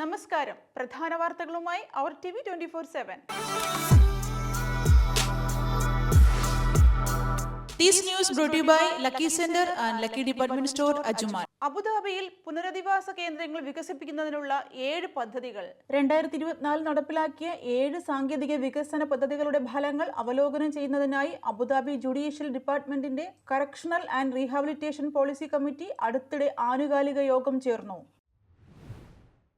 നമസ്കാരം. പ്രധാന വാർത്തകളുമായി അവർ T V twenty four seven. അബുദാബിയിൽ പുനരധിവാസ കേന്ദ്രങ്ങൾ വികസിപ്പിക്കുന്നതിനുള്ള ഏഴ് പദ്ധതികൾ. രണ്ടായിരത്തി ഇരുപത്തിനാലിൽ നടപ്പിലാക്കിയ ഏഴ് സാങ്കേതിക വികസന പദ്ധതികളുടെ ഫലങ്ങൾ അവലോകനം ചെയ്യുന്നതിനായി അബുദാബി ജുഡീഷ്യൽ ഡിപ്പാർട്ട്മെന്റിന്റെ correctional and rehabilitation policy committee അടുത്തിടെ ആനുകാലിക യോഗം ചേർന്നു.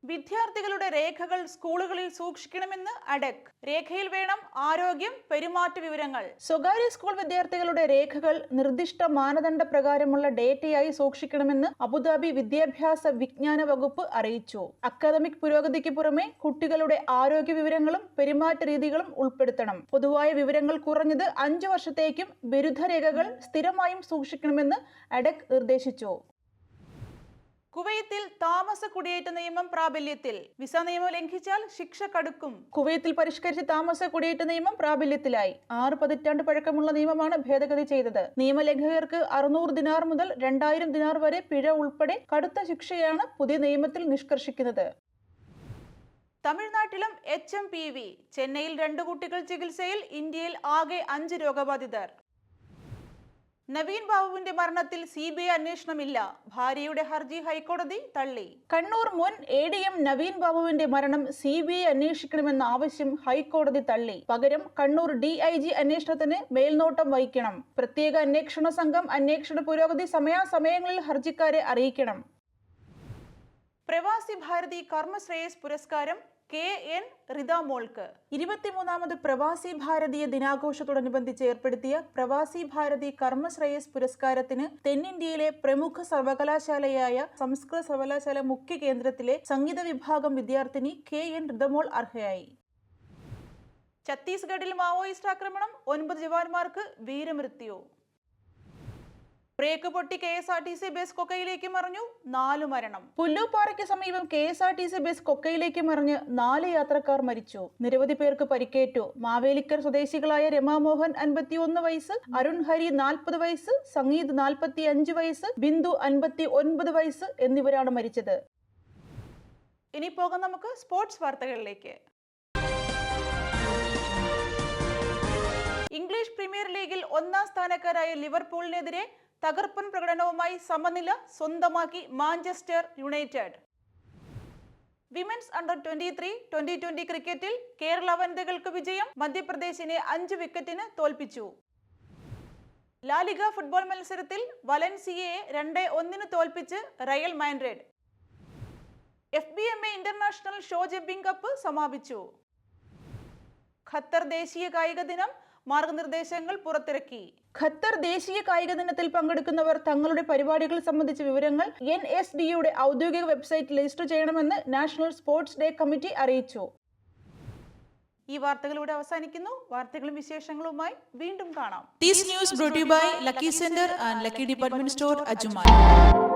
വിദ്യാർത്ഥികളുടെ രേഖകൾ സ്കൂളുകളിൽ സൂക്ഷിക്കണമെന്ന് അഡക്. രേഖയിൽ വേണം ആരോഗ്യം പെരുമാറ്റ വിവരങ്ങൾ. സ്വകാര്യ സ്കൂൾ വിദ്യാർത്ഥികളുടെ രേഖകൾ നിർദ്ദിഷ്ട മാനദണ്ഡ പ്രകാരമുള്ള ഡേറ്റയായി സൂക്ഷിക്കണമെന്ന് അബുദാബി വിദ്യാഭ്യാസ വിജ്ഞാന വകുപ്പ് അറിയിച്ചു. അക്കാദമിക് പുരോഗതിക്ക് പുറമെ കുട്ടികളുടെ ആരോഗ്യ വിവരങ്ങളും പെരുമാറ്റ രീതികളും ഉൾപ്പെടുത്തണം. പൊതുവായ വിവരങ്ങൾ കുറഞ്ഞത് അഞ്ചു വർഷത്തേക്കും ബിരുദ രേഖകൾ സ്ഥിരമായും സൂക്ഷിക്കണമെന്ന് അഡക് നിർദ്ദേശിച്ചു. കുവൈത്തിൽ താമസ കുടിയേറ്റ നിയമം പ്രാബല്യത്തിൽ. വിസ നിയമം ലംഘിച്ചാൽ ശിക്ഷ കടുക്കും. കുവൈത്തിൽ പരിഷ്കരിച്ച താമസ കുടിയേറ്റ നിയമം പ്രാബല്യത്തിലായി. ആറ് പതിറ്റാണ്ട് പഴക്കമുള്ള നിയമമാണ് ഭേദഗതി ചെയ്തത്. നിയമലംഘകർക്ക് അറുന്നൂറ് ദിനാർ മുതൽ രണ്ടായിരം ദിനാർ വരെ പിഴ ഉൾപ്പെടെ കടുത്ത ശിക്ഷയാണ് പുതിയ നിയമത്തിൽ നിഷ്കർഷിക്കുന്നത്. തമിഴ്നാട്ടിലും എച്ച് എം പി വി. ചെന്നൈയിൽ രണ്ടു കുട്ടികൾ ചികിത്സയിൽ ഇന്ത്യയിൽ ആകെ അഞ്ച് രോഗബാധിതർ. നവീൻ ബാബുവിന്റെ മരണത്തിൽ സി ബി ഐ അന്വേഷണമില്ല. ഭാര്യയുടെ ഹർജി ഹൈക്കോടതി തള്ളി. കണ്ണൂർ മുൻ എ ഡി എം നവീൻ ബാബുവിന്റെ മരണം സി ബി ഐ അന്വേഷിക്കണമെന്ന ആവശ്യം ഹൈക്കോടതി തള്ളി. പകരം കണ്ണൂർ ഡി ഐ ജി അന്വേഷണത്തിന് മേൽനോട്ടം വഹിക്കണം. പ്രത്യേക അന്വേഷണ സംഘം അന്വേഷണ പുരോഗതി സമയാസമയങ്ങളിൽ ഹർജിക്കാരെ അറിയിക്കണം. പ്രവാസി ഭാരതി കർമ്മശ്രേയസ് പുരസ്കാരം കെ എൻ റിതാമോൾക്ക് ഇരുപത്തിമൂന്നാമത് പ്രവാസി ഭാരതീയ ദിനാഘോഷത്തോടനുബന്ധിച്ച് ഏർപ്പെടുത്തിയ പ്രവാസി ഭാരതി കർമ്മശ്രേയസ് പുരസ്കാരത്തിന് തെന്നിന്ത്യയിലെ പ്രമുഖ സർവകലാശാലയായ സംസ്കൃത സർവകലാശാല മുഖ്യ കേന്ദ്രത്തിലെ സംഗീത വിഭാഗം വിദ്യാർത്ഥിനി കെ എൻ റിതമോൾ അർഹയായി. ഛത്തീസ്ഗഡിൽ മാവോയിസ്റ്റ് ആക്രമണം ഒൻപത് ജവാന്മാർക്ക് വീരമൃത്യു. ബ്രേക്ക് പൊട്ടി K S R T C bus കൊക്കയിലേക്ക് മറിഞ്ഞു നാലു മരണം. പുല്ലൂപ്പാറയ്ക്ക് സമീപം K S R T C bus കൊക്കയിലേക്ക് മറിഞ്ഞ് നാല് യാത്രക്കാർ മരിച്ചു. നിരവധി പേർക്ക് പരിക്കേറ്റു. മാവേലിക്കർ സ്വദേശികളായ രമാമോഹൻ അൻപത്തി ഒന്ന് വയസ്സ് അരുൺ ഹരി നാൽപ്പത് വയസ്സ് സംഗീത് നാൽപ്പത്തി അഞ്ച് വയസ്സ് ബിന്ദു അൻപത്തി ഒൻപത് വയസ്സ് എന്നിവരാണ് മരിച്ചത്. ഇനി പോകാം നമുക്ക് സ്പോർട്സ് വാർത്തകളിലേക്ക്. ഇംഗ്ലീഷ് പ്രീമിയർ ലീഗിൽ ഒന്നാം സ്ഥാനക്കാരായ ലിവർപൂളിനെതിരെ തകർപ്പൻ പ്രകടനവുമായി സമനില സ്വന്തമാക്കി Manchester United. Women's under twenty three twenty twenty ക്രിക്കറ്റിൽ കേരള വനിതകൾക്ക് വിജയം മധ്യപ്രദേശിനെ അഞ്ച് വിക്കറ്റിന് തോൽപ്പിച്ചു. ലാലിഗ ഫുട്ബോൾ മത്സരത്തിൽ വലൻസിയയെ രണ്ട് ഒന്നിന് തോൽപ്പിച്ച് Real Madrid. F B M A international show jumping cup സമാപിച്ചു. ഖത്തർ ദേശീയ കായിക ദിനം മാർഗനിർദ്ദേശങ്ങൾ പുറത്തിറക്കി. ഖത്തർ ദേശീയ കായിക ദിനത്തിൽ പങ്കെടുക്കുന്നവർ തങ്ങളുടെ പരിപാടികൾ സംബന്ധിച്ച വിവരങ്ങൾ എൻ എസ് ഡിയുടെ ഔദ്യോഗിക വെബ്സൈറ്റ് രജിസ്റ്റർ ചെയ്യണമെന്ന് നാഷണൽ സ്പോർട്സ് ഡേ കമ്മിറ്റി അറിയിച്ചു. ഈ വാർത്തകളിലൂടെ അവസാനിക്കുന്നു. വാർത്തകളും വിശേഷങ്ങളുമായി വീണ്ടും കാണാം. News Lucky Center and Lucky Department Store, Ajuman.